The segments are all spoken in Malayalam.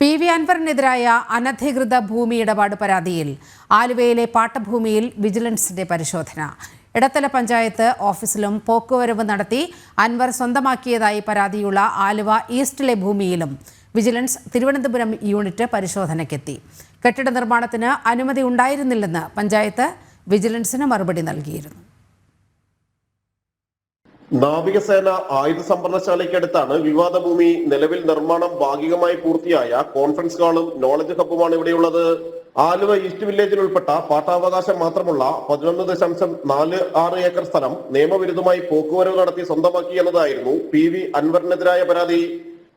പി വി അൻവറിനെതിരായ അനധികൃത ഭൂമി ഇടപാട് പരാതിയിൽ ആലുവയിലെ പാട്ടഭൂമിയിൽ വിജിലൻസിന്റെ പരിശോധന. ഇടത്തല പഞ്ചായത്ത് ഓഫീസിലും പോക്കുവരവ് നടത്തി അൻവർ സ്വന്തമാക്കിയതായി പരാതിയുള്ള ആലുവ ഈസ്റ്റിലെ ഭൂമിയിലും വിജിലൻസ് തിരുവനന്തപുരം യൂണിറ്റ് പരിശോധനയ്ക്കെത്തി. കെട്ടിട നിർമ്മാണത്തിന് അനുമതി ഉണ്ടായിരുന്നില്ലെന്ന് പഞ്ചായത്ത് വിജിലൻസിന് മറുപടി നൽകിയിരുന്നു. നാവികസേന ആയുധ സംഭരണശാലയ്ക്കടുത്താണ് വിവാദ ഭൂമി നിലവിൽ നിർമ്മാണം ഭാഗികമായി പൂർത്തിയായ കോൺഫറൻസ് ഹാളും നോളജ് ഹബ്ബുമാണ് ഇവിടെയുള്ളത് ആലുവ ഈസ്റ്റ് വില്ലേജിൽ ഉൾപ്പെട്ട പാട്ടാവകാശം മാത്രമുള്ള പതിനൊന്ന് ദശാംശം നാല് ആറ് ഏക്കർ സ്ഥലം നിയമവിരുദ്ധമായി പോക്കുവരവ് നടത്തി സ്വന്തമാക്കി എന്നതായിരുന്നു പി വി അൻവറിനെതിരായ പരാതി.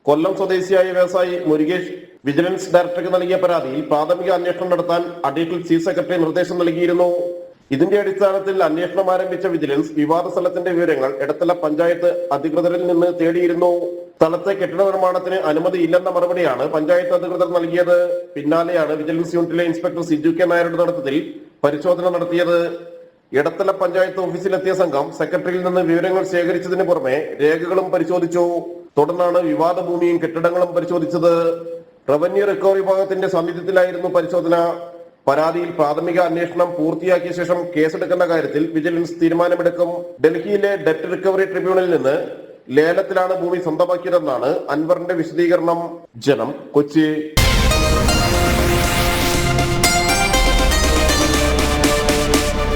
കൊല്ലം സ്വദേശിയായ വ്യവസായി മുരുകേഷ് വിജിലൻസ് ഡയറക്ടർക്ക് നൽകിയ പരാതിയിൽ പ്രാഥമിക അന്വേഷണം നടത്താൻ അഡീഷണൽ ചീഫ് സെക്രട്ടറി നിർദ്ദേശം നൽകിയിരുന്നു. ഇതിന്റെ അടിസ്ഥാനത്തിൽ അന്വേഷണം ആരംഭിച്ച വിജിലൻസ് വിവാദ സ്ഥലത്തിന്റെ വിവരങ്ങൾ ഇടത്തല പഞ്ചായത്ത് അധികൃതരിൽ നിന്ന് തേടിയിരുന്നു. സ്ഥലത്തെ കെട്ടിട നിർമ്മാണത്തിന് അനുമതി ഇല്ലെന്ന മറുപടിയാണ് പഞ്ചായത്ത് അധികൃതർ നൽകിയത്. പിന്നാലെയാണ് വിജിലൻസ് യൂണിറ്റിലെ ഇൻസ്പെക്ടർ സിജു കെ നായരുടെ നേതൃത്വത്തിൽ പരിശോധന നടത്തിയത്. ഇടത്തല പഞ്ചായത്ത് ഓഫീസിലെത്തിയ സംഘം സെക്രട്ടറിയിൽ നിന്ന് വിവരങ്ങൾ ശേഖരിച്ചതിന് പുറമെ രേഖകളും പരിശോധിച്ചു. തുടർന്നാണ് വിവാദ ഭൂമിയും കെട്ടിടങ്ങളും പരിശോധിച്ചത്. റവന്യൂ റിക്കവറി വിഭാഗത്തിന്റെ സാന്നിധ്യത്തിലായിരുന്നു പരിശോധന. പരാതിയിൽ പ്രാഥമിക അന്വേഷണം പൂർത്തിയാക്കിയ ശേഷം കേസെടുക്കുന്ന കാര്യത്തിൽ വിജിലൻസ് തീരുമാനമെടുക്കും. ഡൽഹിയിലെ ഡെറ്റ് റിക്കവറി ട്രിബ്യൂണലിൽ നിന്ന് ലേലത്തിലാണ് ഭൂമി സ്വന്തമാക്കിയതെന്നാണ് അൻവറിന്റെ വിശദീകരണം. ജനം കൊച്ചി.